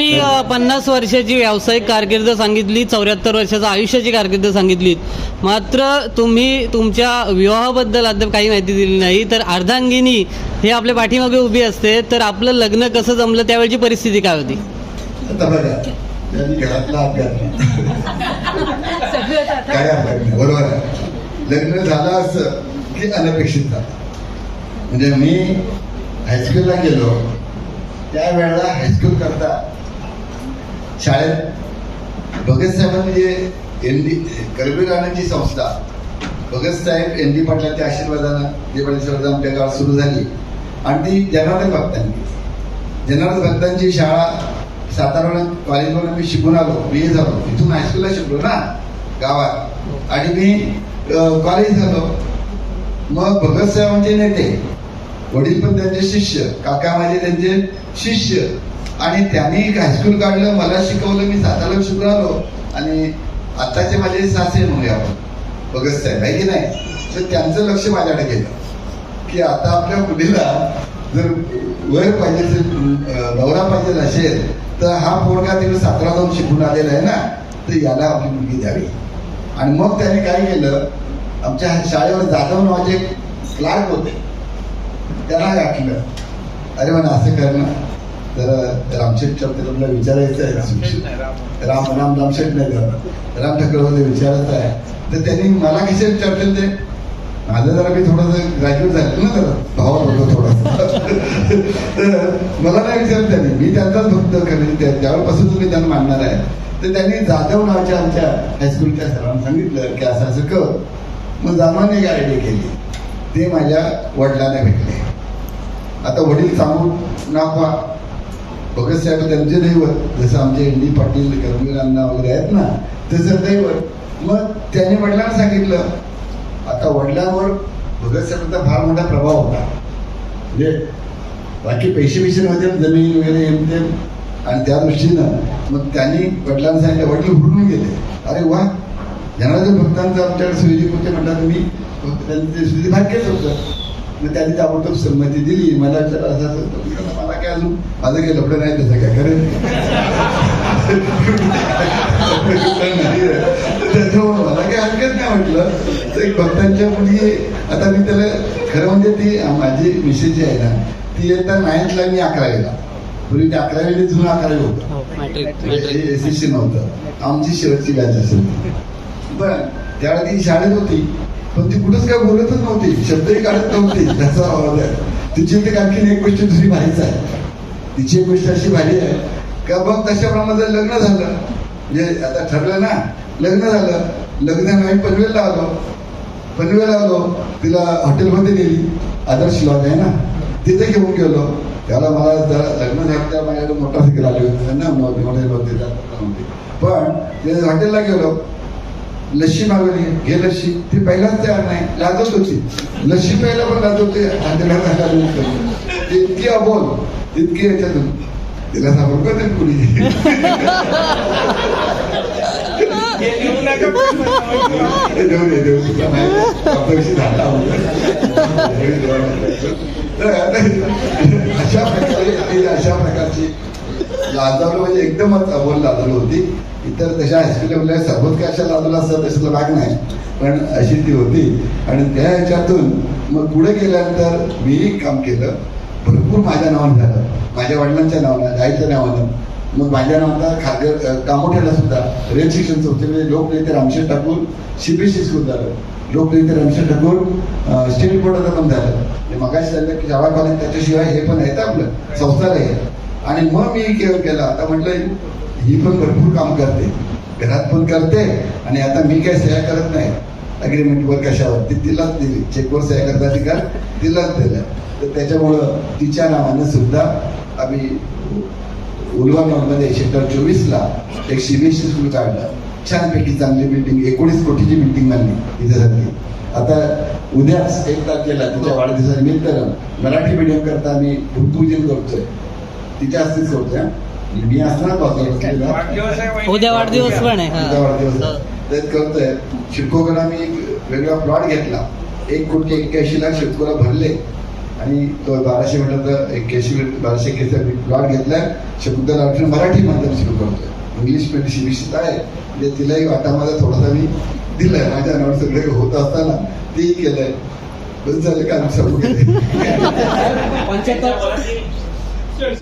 तुम्ही पन्नास वर्षाची व्यावसायिक कारकीर्द सांगितली चौऱ्याहत्तर वर्षाचं आयुष्याची कारकीर्द सांगितली मात्र तुम्ही तुमच्या विवाहाबद्दल अद्याप काही माहिती दिली नाही तर अर्धांगिनी हे आपल्या पाठीमागे उभी असते तर आपलं लग्न कसं जमलं त्यावेळची परिस्थिती काय होती? बरोबर लग्न झालं असं की अनपेक्षित झालं. म्हणजे मी हायस्कूलला गेलो त्यावेळेला हायस्कूल करता शाळेत भगत साहेबांनी जे एन डी करबीर राणांची संस्था भगत साहेब एन डी पाटलाच्या आशीर्वादानं जे पाटील आमच्या गावात सुरू झाली. आणि ती जनार्दन भक्तांनी जनार्दन भक्तांची शाळा सातारा कॉलेजमध्ये मी शिकून आलो बी ए झालो. इथून हायस्कूलला शिकलो ना गावात. आणि मी कॉलेज झालो. मग भगत साहेबांचे नेते वडील पण त्यांचे शिष्य काका माझे त्यांचे शिष्य आणि त्यांनी एक हायस्कूल काढलं मला शिकवलं मी साताला शिकून आलो. आणि आत्ताचे माझे सासे म्हणूया आपण. भगत साहेब आहे की नाही? तर त्यांचं लक्ष माझ्याकडे गेलं. की आता आपल्या मुलीला जर वर पाहिजे असेल, नवरा पाहिजे असेल तर हा पोरगा तिकडे सातारा जाऊन शिकून आलेला आहे ना तर याला आपली मुलगी द्यावी. आणि मग त्याने काय केलं? आमच्या शाळेवर जाधव नावाचे क्लार्क होते. त्याला गाठलं अरे म्हणा असं करणं तर रामशेठ तुम्हाला तुला विचारायचं आहे राम राम रामशेठ नाही तर राम ठाकरे विचारायचं आहे. तर त्यांनी मला कसे विचारतील ते? माझं जरा मी थोडंसं ग्रॅज्युएट झालं ना जरा. भावात होतो थोडंसं तर मला नाही विचारलं त्यांनी. मी त्यांचाच भक्त करेन त्या- त्यावेळेपासून तुम्ही त्यांना मानणार आहे. तर त्यांनी जाधव नावाच्या आमच्या हायस्कूलच्या सरांना सांगितलं की असं असं कर. मग जामाने एक आयडिया केली. ते माझ्या वडिलांना भेटले. आता वडील सांगून नाफा भगत साहेब त्यांचे दैवत जसं आमचे एन डी पाटील कर्मीरांना वगैरे आहेत ना तसं दैवत. मग त्यांनी वडिलांना सांगितलं आता वडिलांवर भगतसाहेबांचा फार मोठा प्रभाव होता. म्हणजे बाकी पैसे पैसे नव्हते जमीन वगैरे हे ते. आणि त्या दृष्टीनं मग त्यांनी वडिलांना सांगितलं वडील हुडून गेले. अरे वा जनार्दन भक्तांचं आमच्याकडे सुविधी होते म्हटलं मी त्यांनी ते सुविधी भाग्यच होतं. मग त्यांनी ताबडतोब संमती दिली. मला विचार असं काय अजून? माझं काही लपडं नाही त्याचं काय करेल त्याच्यामुळे मला काही हरकत नाही म्हटलं. तर एक भक्तांच्या मुली आता मी त्याला खरं म्हणजे ती माझी मिसेस जी आहे ना ती नाईन्थला मी अकरावीला. पूर्वी ते अकरावीला जुनं अकरावी होतं. एस एस सी नव्हतं. आमची शेवटची बॅच असेल. पण त्यावेळी ती शाळेत होती. पण ती कुठंच काय बोलतच नव्हती. शब्दही काढत नव्हती. त्याचा आवाज आहे. तिची एक आणखीन एक गोष्ट दुसरी भारीच आहे. तिची एक गोष्ट अशी भारी आहे का मग तशाप्रमाणे जर लग्न झालं. म्हणजे आता ठरलं ना लग्न झालं. लग्न आम्ही पनवेलला आलो. पनवेलला आलो तिला हॉटेलमध्ये नेली. आदर्श लॉज आहे ना तिथे घेऊन गेलो. त्याला मला जरा लग्न झालं त्या माझ्याकडे मोटरसायकल आली होती. ना नव्हती हॉटेल पण ते हॉटेलला गेलो. लस्सी मागवली. घे लस्सी. ती पहिलाच तयार नाही. लाजत होती. लस्सी प्यायला पण लाजत होती. हॉटेलला ती इतकी अबोल. इतकी याच्यातून तिला का ते कुणी? देऊ दे देऊ तुला माहिती आहे, आपल्याविषयी झाला तर आता अशा प्रकारे ती अशा प्रकारची लाजावलं म्हणजे एकदमच अबोल लाजावलं होती. इतर तशा हायस्कूल सर्वच काय अशा लाजवलं असतं तशाला भाग नाही. पण अशी ती होती. आणि त्या ह्याच्यातून मग पुढे गेल्यानंतर मी काम केलं. भरपूर माझ्या नावानं झालं. माझ्या वडिलांच्या नावानं आईच्या नावानं. मग माझ्या नावानं खाद्य कामोठ्याला सुद्धा रेल शिक्षण संस्थेमध्ये म्हणजे लोकनेते रामशेठ ठाकूर सीबीएसई स्कूल झालं. लोकनेते रामशेठ ठाकूर स्टेट बोर्डाचं पण झालं. म्हणजे मगाशी झालं की शाळा कॉलेज त्याच्याशिवाय हे पण आहेत आपलं संस्थालय आहे. आणि मग मी के- केलं आता म्हटलं ही पण भरपूर काम करते. घरात पण करते. आणि आता मी काय सह्या करत नाही. अग्रीमेंटवर कशावर? ती तिलाच दिली. चेकवर सह्या करता ती का? तिलाच दिल्या. तर त्याच्यामुळं तिच्या नावानं सुद्धा आम्ही उलवा मध्ये सेक्टर चोवीसला एक सीबीएसई स्कूल काढलं. छानपैकी चांगली बिल्डिंग एकोणीस कोटीची बिल्डिंग बांधली तिच्यासाठी आता उद्याच एक तारखेला तिच्या वाढदिवसानिमित्त मराठी मीडियम करता आम्ही भूमिपूजन करतोय. तिच्या हस्तेच करतोय. मी असणार उद्या वाढदिवस पण. वाढदिवस करतोय. शिडकोकडे आम्ही एक वेगळा प्लॉट घेतला. एक कोटी एक्क्याऐंशी लाख शिडकोला भरले. आणि तो बाराशे मीटरचा एक केशवी बाराशे केचा प्लॉट घेतलाय. शकुंतला आठवण मराठी माध्यम सुरू करतोय इंग्लिशमध्ये शिक्षित आहे. म्हणजे तिलाही वाटामध्ये थोडासा मी दिलाय. माझ्या नावावर सगळे होत असताना तेही केलंय. बस झालं का? आम्ही सर्व पंच्याहत्तर.